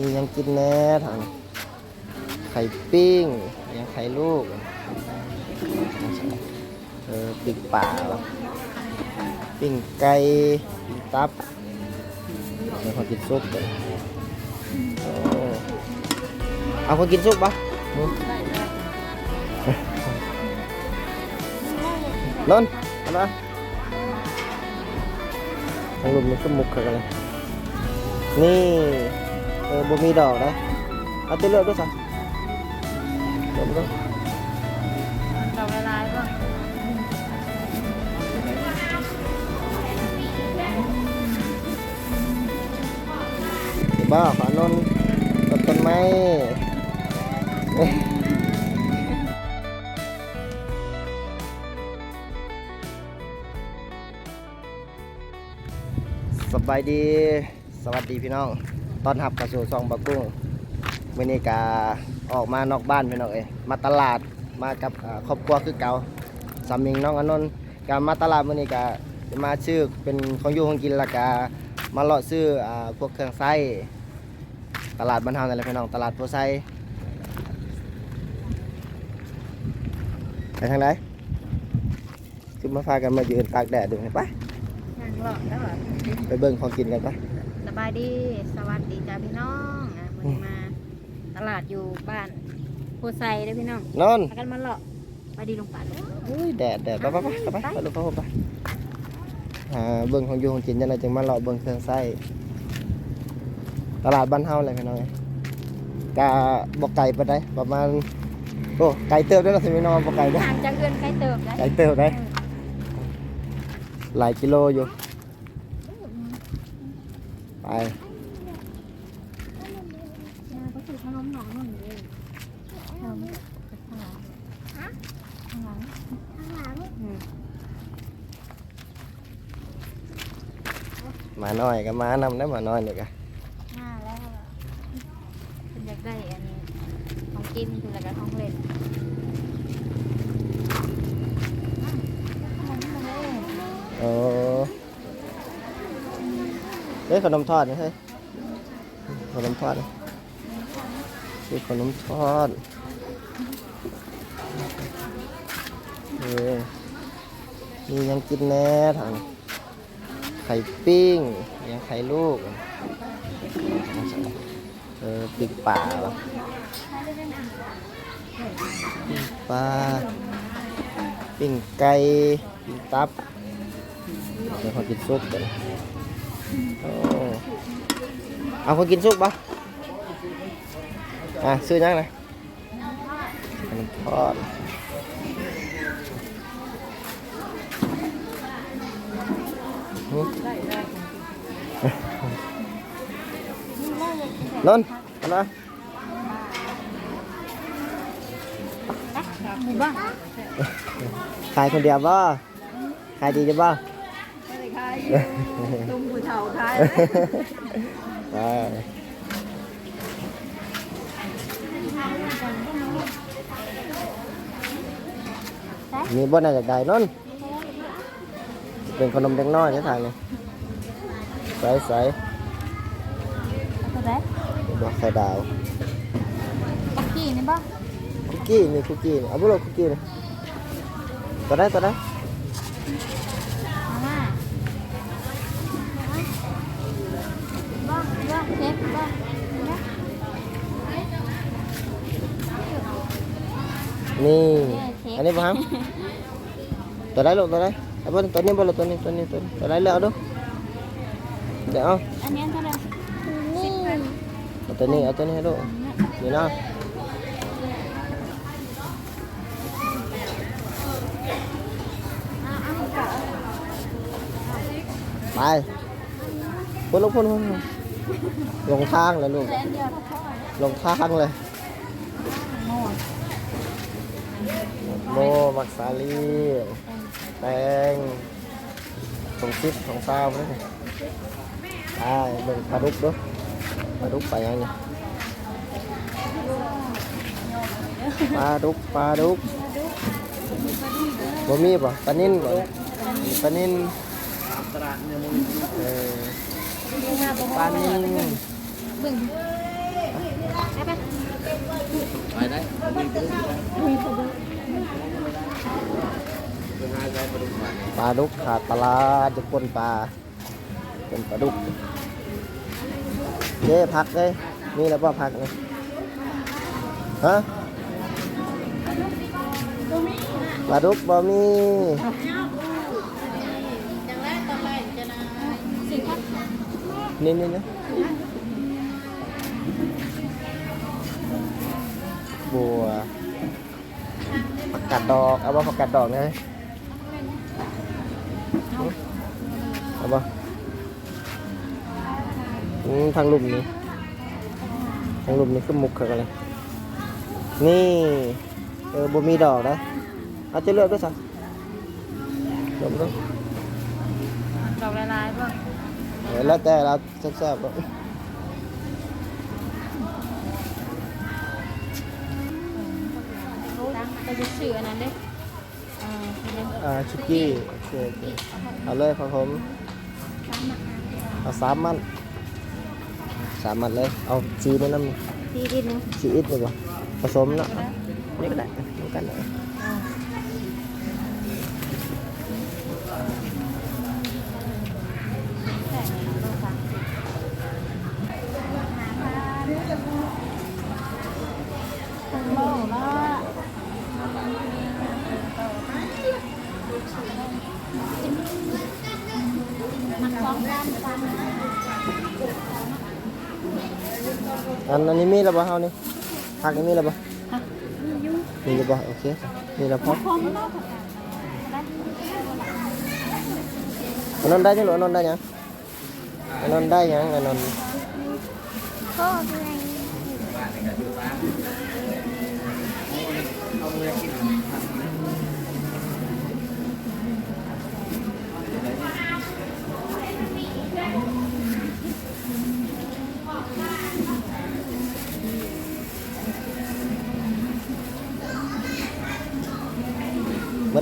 มียังกินแหน่ถังไข่ปิ้ง ยังไข่ลูก เออปิ้งป่าเหรอปิ้งไก่ปิ้งตับเดี๋ยวขอกินซุปเลยโอ้เอาคนกินซุปปะอืมนนท์เอะไรทางลุมนี่ก็มุกเขากันเลยนี่ เออบ่มีดอกนะเอาตัวเลือกด้วยสิเดี๋ยวมันก็ดอกละลายป่ะบ้าขานนต้นต้นไม้สบายดี สวัสดีพี่น้อง ตอนหับกระสู่ซองบะกุ้งวันนี้กาออกมานอกบ้านพี่น้องเอ้ยมาตลาดมากับอ่าครอบครัวคือเก่าสามิงน้องอนนท์กามาตลาดวันนี้กาจะมาซื้อเป็นของอยู่ของกินและกามาเลาะซื้ออ่าพวกเครื่องไส้ตลาดบ้านเฮานั่นแหละพี่น้องตลาดโพไซไปทางไหนคือมาพากันมายืนตากแดดดูไปงานหลอกแล้วเหรอไปเบิ่งของกินกันไปส บายดี สวัสดีจ้าพี่น้องอะวันนี้มาตลาดอยู่บ้านโพไซเด้อพี่น้องนอนพากันมาหลอกไปดีลงป่าด้วยอุ้ยแดดแดดไปไปไปไปไปไปลูกเขาไปหาเบิ่งของอยู่ของกินจังไดจึงมาเลาะเบิ่งเครื่องไส้ตลาดบ้านเฮาเลยพี่น้องเอ้ยกะบ่ไกลปานใดประมาณโอ้ไกลเติบได้อเนาะสิพี่น้องบ่ไกลเด้อห่างจากเรือนใครเติมได้ไกลเติบได้หลายกิโลอยู่ ไปก็คือขนมหนองนุ่นเลยข้างหลังข้างหลังข้างหลังมาหน่อยก็มานำได้อหมาน้อยนี่ก็มาแล้วคุณอยากได้อันของกินคือแล้วก็ของเล่นโอ้ เฮ้ยขนมทอดนี่เฮ้ยขนมทอดนี่คือขนมทอดเออมียังกินแน่ถังไข่ปิ้งยังไข่ลูก เออปิ้งป่าหรอปิ้งปลาปิ้งไก่ปิ้งตับเดี๋ยวขอกินซุปก่อน เอาคนกินซุปปะอะซื้อยังนะขนมทอดหึนนท์เอาละหมู่บ้านขายคนเดียวบ่ขายดีจ้ะบ่ไม่ได้ขาย ตุ้มผู้เฒ่าขายไปมีบ่น่าจะได้นนท์เป็นขนมเด็กน้อยในทางนี้ใส่ใส่ก็ได้ดอกไข่ดาวปักกี้นี่ป่ะคุกกี้นี่คุกกี้นี่เอาบุหรี่คุกกี้นี่ตัวได้ตัวได้ มาม่าบ้างบ้างเชฟบ้างนะ นี่อันนี้ป่ะครับตัวได้ลูกตัวได้เอาบ่ตัวนี้บ่ลูกตัวนี้ตัวนี้ตัวนี้ตัวได้เลือกเอาดูเดี๋ยวเอาอันนี้เท่าไหร่นี่เอาตัวนี้เอาตัวนี้ให้ดูนี่นะไปพุ่นลงพุ่นพุ่นลงทางเลยลูกแต่อันเดียวเท่าไหร่ลงทางเลย โม่ โมมักสาลีแตงสงซิปของซาวเลยไปเบิ่งปลาดุกดูปลาดุกไปยังไงปลาดุกปลาดุกบ่มีป่ะปลานิ่นบ่ปลานิ่นเออปลานิ่น บึ้ง ไปไป ไปได้มีปุ๊บ มีคนดู ไปหาใจ ประดุกปลาดุกขาดปลาร้าจะปนปลาเป็นปลาดุกเด้พักเลยมีแล้วป่ะพักเลยฮะปลาดุกบ่มีจังแรกตอนแรกจะนะสิครับนี่นี่นี่บัวผักกาดดอก เอาบ่าผักกาดดอกไง เอาบ่อืมทางหลุมนี่ทางหลุมนี่คือมุกเขากันเลยนี่เออบ่มีดอกนะเอาจะเลือกด้วยสักลมด้วยดอกลายๆป่ะเออแล้วแต่เราแซ่บๆก็ตั้งก็จะชื่ออันนั้นเด้อ่าเป็นยังอ่าชุกี้โอ เคโอเคเอาเลยครับผมเอาสามมันสามมันเลย เอาจีนี่น้ดีดีนึงำจีอิดเลยบ่ผสมเนาะนี่ก็ได้นี่กันเลย โม่ละมันสองด้านฟัน อันอันนี้มีแล้วบ่เฮานี่ผักนี่มีแล้วบ่มีแล้วบ่โอเคมีแล้วพอพอมันนอกจากกันได้อันนั้นได้จังหรออันนั้นได้ยังอันนั้นได้ยังอันนั้นก็คือไงหมด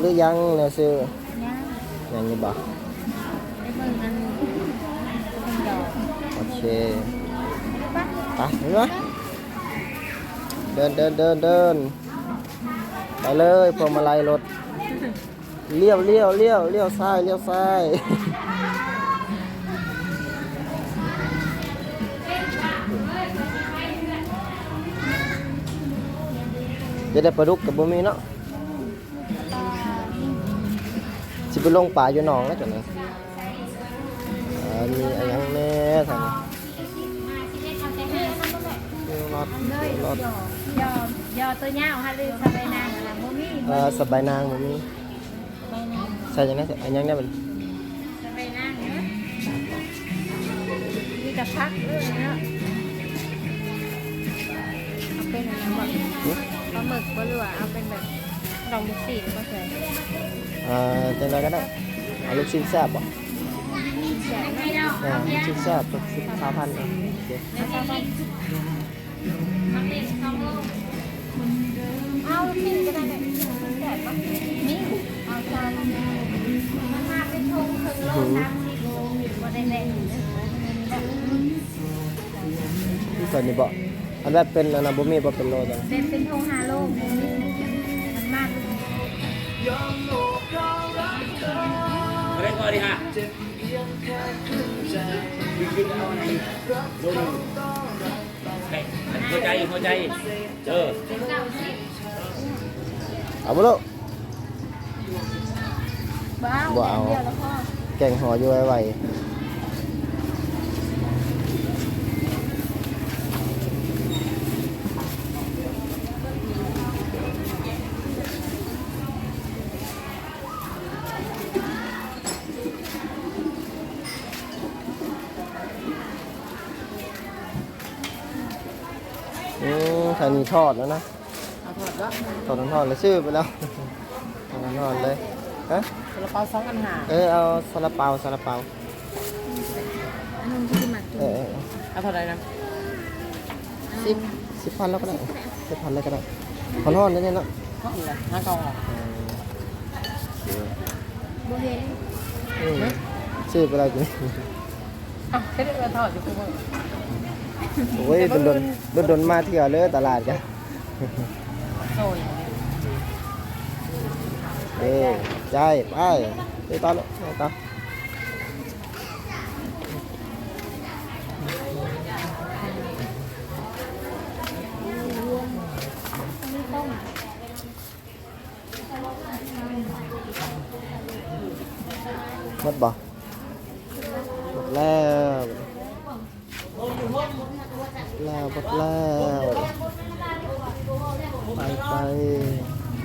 หรือยังเนี่ยซื้อยังอยู่บ่โอเคไปเห็นไหมเดินเดินเดินเดินไปเลยพวงมาลัยรถเลี้ยวเลี้ยวเลี้ยวเลี้ยวซ้ายเลี้ยวซ้ายจะได้ปลาดุกกับบุมีเนาะ ไปลงป่าอยู่หนองแล้วจังเลยอ่ามีอะไรยังแน่ทางนี้รถรถยอยอตัวยาวฮะลืมสบายนางนะโมมี่เอ่อสบายนางบุมีสบายนางใช่ยังไงอันยังได้มันสบายนางเนี่ยมีแต่พักเรื่องเนาะเอาเป็นอะไรบ้างปลาหมึกปลาหลวเอาเป็นแบบ ดอกมุกสีก็ใส่อ่าจังไรก็ได้เอาลูกชิ้นแซ่บบ่อ่าลูกชิ้นแซ่บตัวสิบห้าพันเองโอเคแล้วก็มันมันเองโลอาปิ้งก็ได้แบบแสบปะนี่เอาจานมันมาเป็นทงครึ่งโลสามสิบโลก็ได้แหละที่ส่วนนี้บ่อันแบบเป็นอันนั้นบ่มีบ่เป็นโลจังเป็นเป็นทงฮาโลมันมาก เล่นก่อนดิฮะเฮ้ยหัวใจหัวใจเจอเป็นเก้าสิบเอาบ่ลูกบ้าบ่เอาเดียวแล้วพ่อแกงห่ออยู่ไวๆอื มทางนี้ทอดแล้วนะเอาถอดแล้วทอดทั้งทอดเลยชื่อไปแล้วทอดทั้งทอดเลยฮะซาลาเปาสองอันหาเออเอาซาลาเปาซาลาเปาอันนั้นที่หมักเออเออเอาเท่าไหร่นะสิบสิบพันแล้วก็ได้สิบพันเลยก็ได้ขอนทอดได้เนี่ยเนาะก็อีกละห้ากล่องเหรอโบเฮนอืมชื่อไปอะไรกินอะแค่ได้เอาถอดอยู่คุณพ่อ โอ้ยโดนโดนโดนโดนมาเที่ยวเลยตลาดกันโซ่ยเอ้ยใจไปไปต่อเลยไปต่อนี่ต้มหมดบ่หมดแล้วแล้วหมดแล้วไป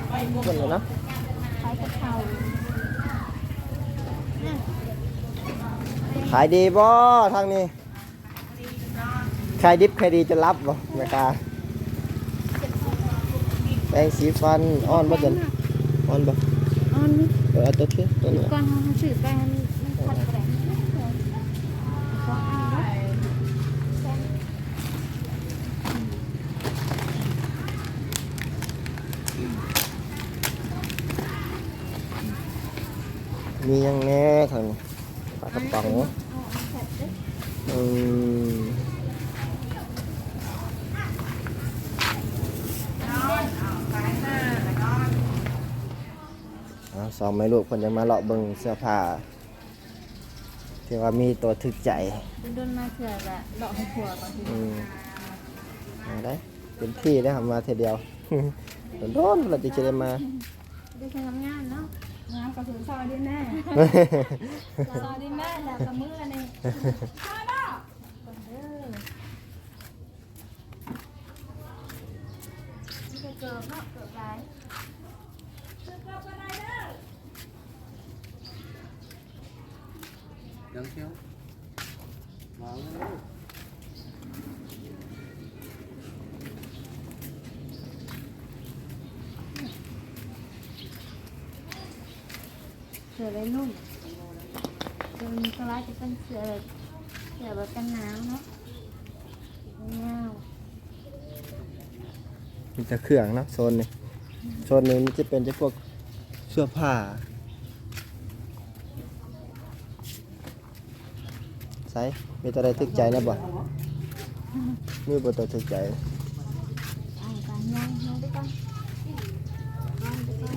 ไปหมดเลยเนาะ ใช้กระเพรา ขายดีบ่ทางนี้ขายดิบขายดีจะรับบ่แม่กาแปรงสีฟันอ่อนบ่จันอ่อนบ่อ๋อนเอาตัวที่ตัวนี้ก่อนเขาถือไปมันมันผัดแกงมียังแน่ทางปลากระป๋อง เอาแซ่บเด้อ อืมเอาสอง แม่ลูกเพิ่นจะมาเลาะเบิ่งเสื้อผ้าที่ว่ามีตัวถึกใจโดนมาเถื่อละดอกให้ผัวก่อนทีอืมเอาได้เป็นที่ได้ทำมาเทอเดียว โดนๆเราจะได้มา ได้ทำงานเนาะงานกระสุนซอยด้วยแม่ซอยด้วยแม่แล้วกระมือนี่ข้าวดอกก่อนเด้อนี่ก็เกิดเนาะเกิดไร ยังเชียวมาเสือเลยนุ่มจนสไลด์จะเป็นเสือแบบเสือแบบกันหนาวเนาะเงามีแต่เครื่องเนาะโซนนี้โซนนี้มันจะเป็นจะพวกเสื้อผ้า ส่มีตัวใดทึกใจนะบ่มีบ่ตัวทึกใจอ่านการย่างย่างไปก่อนย่างไปก่อน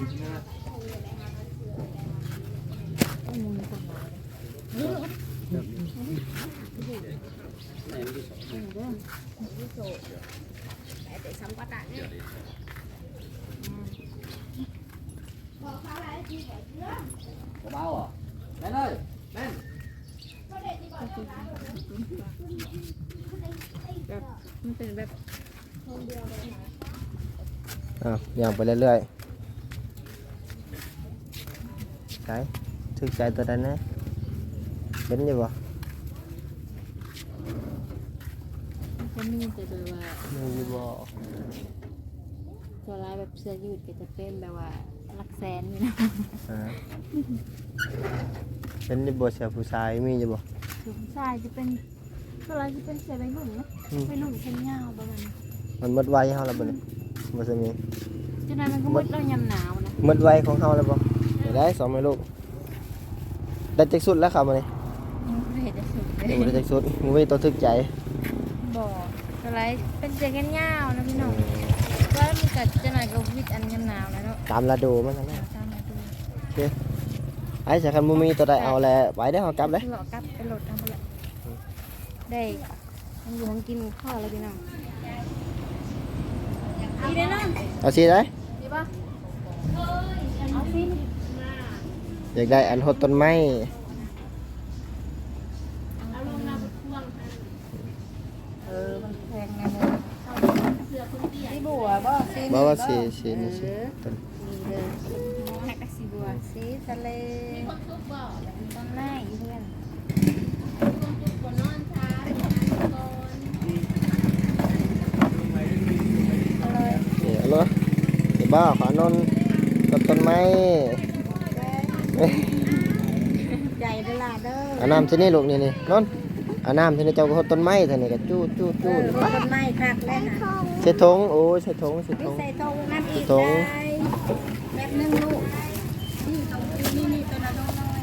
เอามือก่อนเด้อเด้อแต่ซ้ำก็ตัดเนี่ยเบาอะแม่เลยแม่ แบบมันเป็นแบบอ้าวย่างไปเรื่อยๆไกทึกใจตัวใดนะเป็นอยู่บ่มันจะมีแต่โดยว่ามีอยู่บ่ตัวลายแบบเสื้อยืดก็จะเป็นแบบว่าหลักแสนอยู่นะฮะเป็นอยู่บ่เสื้อผู้ชายมีอยู่บ่ ถุงทรายจะเป็นตัวลายจะเป็นเสื้อใบหนุ่มนะอืม ใบหนุ่มแขนยาวประมาณนี้มันหมดไวเฮาแล้วบ่นี่บ่ซะมีฉะนั้นมันก็มืดแล้วยำหนาวนะหมดไวของเฮาแล้วบ่ได้สองแม่ลูกได้จักสุดแล้วครับมื้อนี้ยังไม่เห็นจะสุดเลยังบ่ได้ยจักสุดบ่มีตัวทึกใจบ่ตัวลายเป็นเสื้อแขนยาวนะพี่น้องว่ามันก็จะหน่อยก็วิดอันยำหนาวแล้วเนาะตามฤดูมันนั่นแหละตามมาดู ไอ้สักคันบ่มีตัวใดเอาแหละไปได้อเฮากลับเด้อหลอกกลับไปโหลดทำไปเลยได้มันอยู่ห้องกินข้าวแล้วพี่น้องดีแน่นอนเอาสิได้ดีป่ะเอาสิอยากได้อันหดต้นไม้เออมันแพงไงเลยสีบัวบ่สีบ่ว่าสิสินี่สิต้นนี่เลยให้กับสีบัวสีทะเล ต้นไม้เพื่อนเอาเลยนี่เอาเลยสิบ่ขานนกับต้นไม้ใหญ่เด้อล่ะเด้อเอาน้ำที่นี่ลูกนี่นี่นนเอาน้ำที่นี่เจ้าก็หดต้นไม้เท่านี้ก็จู้จู้เอจู้อนี่รถต้นไม้คักเลยนะใส่ทงโอ้ยใส่ทงใส่ทไม่ง ใส่ทงน้ำอีกทได้งแบบนึงลูกนี่ทงนี่นี่ตัวน้อยน้อย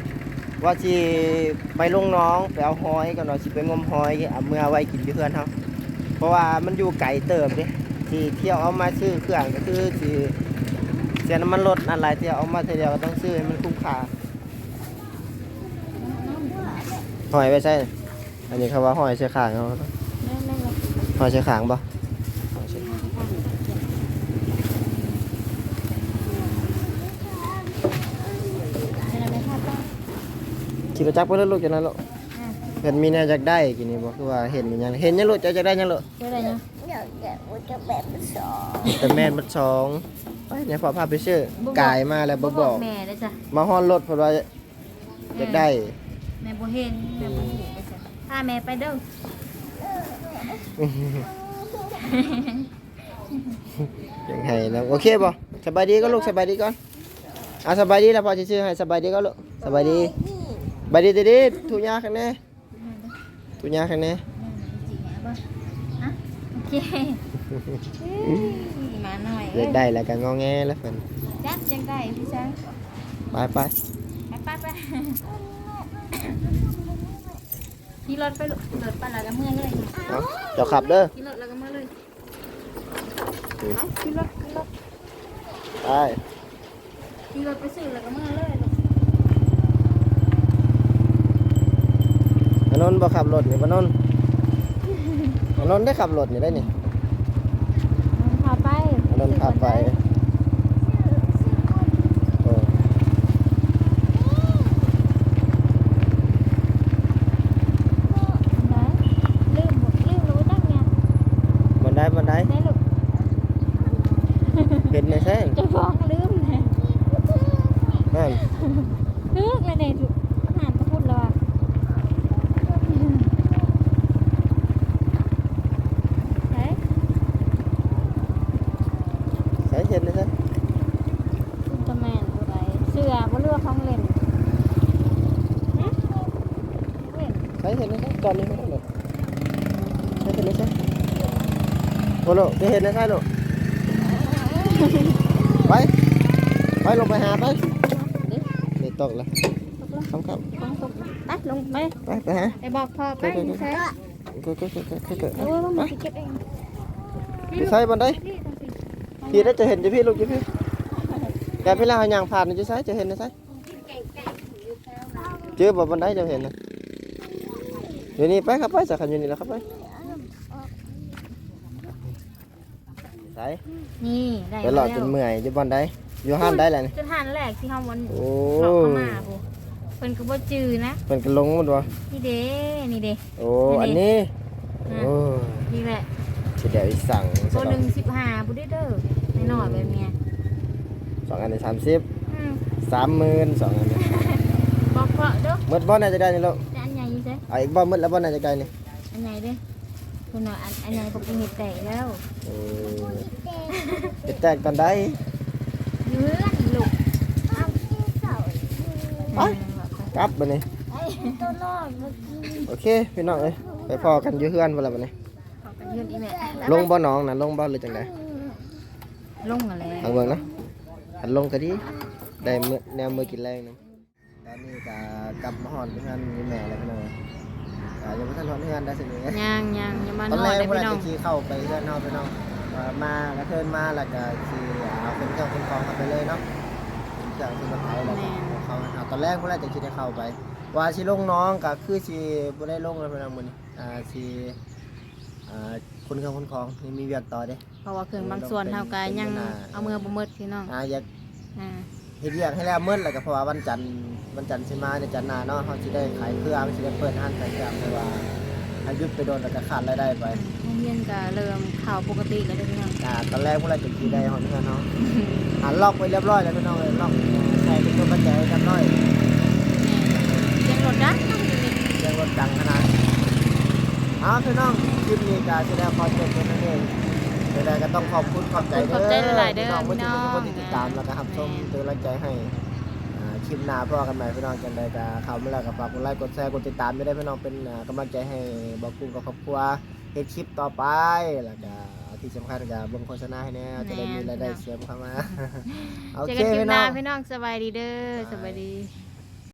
วสิเมื่อยังสิอาไปว่าสิไปลงหน้องไปเอาหอยกันหน่อยสิไปงมหอยเอาเมื่อไว้กินที่เพื่อนเขาเพราะว่ามันอยู่ไกลเติบดิที่เที่ยวเอามาซื้อเครื่องก็คือสิเสียน้ำมันรถอะไรที่เอามาทีเดียวก็ต้องซื้อให้มันคุ้มค่าหอยไปใช่ อันนี้เขาว่าหอยใช่ขางเขาแม่แม่เลยหอยใช่ขางปะหอยใช่ เป็นอะไรคะป้า ขี่กระจักไปแล้วลูกจากนั้นลูกเห็นมีแนวจากได้กินนี่บอกคือว่าเห็นมีหยังเห็นยังลูกจะจะได้ยังลูกเป็นอะไรเนาะแต่แม่นมันสองไปเนี่ยพอพาไปชื่อกายมาแล้วบ่บอกแม่ได้จ้ะมาห้อนรถเพราะว่าอยากได้แม่บ่เห็นแม่บ่เห็นได้จ้ะพาแม่ไปเด้อยังไงนะโอเคป่ะสบายดีก็ลูกสบายดีก่อนอะสบายดีแล้วพอจะชื่อให้สบายดีก็ลูกสบายดีส บายดีดีดีทุยาข้างแน่ทุยาข้างแน่มาหน่อยอยได้แล้วก็งอแงแล้วเพิ่นจักยังได้พี่ช้างไปไปไปไปไปขี่รถไปลูกรถไปแล้วก็เมื่อเลยเอาจ้าขับเด้อขี่รถแล้วก็เมื่อเลยขี่รถขี่รถไปขี่รถไปซื้อแล้วก็เมื่อเลยลูก มา นนท์บ่ขับรถนี่มานนท์มานนท์ได้ขับรถนี่ได้นี่มันพาไปมานนท์พาไปโอ้ลืมลืมรู้จักเนี่ยบันไดบันไดได้ลูกเห็นไหมแซ่นจะฟ้องลืมนะนั่นลืมเลยเนี่ยถูกอาหารก็พูดแล้วอะเฮ้ย ใส่เห็นไหมแซ่น อุลตร้าแมนอะไรเสื้อบ่เลือกของเล่นฮะเล่น ใส่ เห็นไหมแซ่นจอดนี่ไม่ได้เลยใส่เห็นไหมแซ่นโอ้โหจะเห็นไหมแซ่นลูกไป ไปลงไปหาไปดินี่ตกแล้วตกลงคำคฟังตกตัดลงไปำไปไปหาไปบอกพ่อไปใช่ก็ก็ก็ก็ก็โอ้ยมันสิเก็บเองไปใส่บันไดนี่ต้องสิพี่ได้จะเห็นจะพี่ลูกจะพี่แกพี่ลาหายางผ่านจะใส่จะเห็นนะใส่เจอบ่บันไดจะเห็นนะ เดี๋ยวนี้ไปครับไปสักคันอยู่นี่แล้วครับไปใส่นี่ได้ไปหลอดจนเมื่อยอยู่บันไดอยู่ห้านได้แหละนี่จนหันแรกที่เฮาวันโอ้หลอกเข้ามาพูเพิ่นก็บ่จือนะเป็นกระลงหมดวะนี่เด้นี่เด้โอ้อันนี้โอ้นี่แหละสิเดี๋ยวอีสั่งตัวหนึ่งสิบห้าบุได้เด้อไม่น้อยแบบเนี้ยสองอันนี้สามสิบอืมสามหมื่นสองอันนี้บอกเพราะเด้อมืดบ่น่าจะได้นี่ลูกแต่อันใหญ่อยู่ เด้อเอาอีกบ่มืดแล้วบ่น่าจะได้นี่อันใหญ่เด้อคุณน่ะอันอันใหญ่บ่เป็นเห็ดแตกแล้วโอ้จะแตกตอนใดเยือนลูกไป กลับบัดนี้ตัวน้อยเมื่อกี้โอเคพี่น้องเอ้ยไปพอกันอยู่เฮือนบ่ล่ะบัดนี้ ขอกันยืนอีแม่ลงบ่หน้องน่ะลงบ่หรือจังไดลงอะไรทางเบิ่งเนาะอันลงก็ดีได้มื้อแนวมื้อกินแรงนำ ตอนนี้ก็กลับมาฮอดเฮือนอยู่แม่แล้วพี่น้องอ่ายังบ่ทันฮอดเฮือนได้สินี่ยังยังยังมาตอนนแรอนกได้เพิ่นพี่น้อาองจจะขี่เข้าไปเฮือนเฮาพี่น้องอ่ามากระเทินมาแล้วก็สิเอาเป็นเครื่องเป็นของเข้าไปเลยเนาะจากที่รถไถแล้วก็เอาเข้าเอาตอนแรกเพิ่นอาจจะคิดให้เข้าไป ว่าสิลงน้องก็คือสิบ่ได้ลงแล้วพี่น้องมื้อนี้อ่าสิอ่าคนเครื่องคนของยังมีเวียกต่อเด้เพราะว่าเครื่องบางส่วนเฮาก็ยังเอามือบ่หมดพี่น้องอ่าอยากอ่า เฮ็ดเวียกให้แล้วมื้อแล้วก็เพราะว่าวันจันทร์วันจันทร์สิมาในจันทร์หน้าเนาะเฮาสิได้ขายเครื่องสิได้เปิดร้านขายเครื่องเพราะว่าถ้าหยุดไปโดนแล้วก็ขาดรายได้ไปโรงเรียนก็เริ่มเข้าปกติแล้วเด้อพี่น้องอ่าตอนแรกพวกเราจะขี่ได้หอนเงินเนาะอ่าล็อกไว้เรียบร้อยแล้วพี่น้องเลยล็อกใส่เป็นตัวกระจายเรียบร้อยเสียงรถดังอยู่นี่เรียงรถดังขนาดเอาพี่น้องคลิปนี้ก็แสดงความจบเป็นนั่นเอง เดี๋ยวก็ต้องขอบคุณขอบใจขอบใจหลายๆเด้อพี่น้องพี่น้องคนที่ติดตามแล้วก็รับชมเป็นกำลังใจให้อ่าคลิปหน้าพ่อกันใหม่พี่น้องจังใดก็เข้ามาแล้วก็ฝากกดไลค์กดแชร์กดติดตามไม่ได้พี่น้องเป็นอ่ากำลังใจให้บอกกุ้งกับครอบครัวเฮ็ดคลิปต่อไปแล้วก็ที่สำคัญก็เบิ่งโฆษณาให้แน่จะได้มีรายได้เสริมเข้ามาโอเจอเคกันคลิปพี่หน้น้าองพี่น้องสบายดีเด้อสบายดี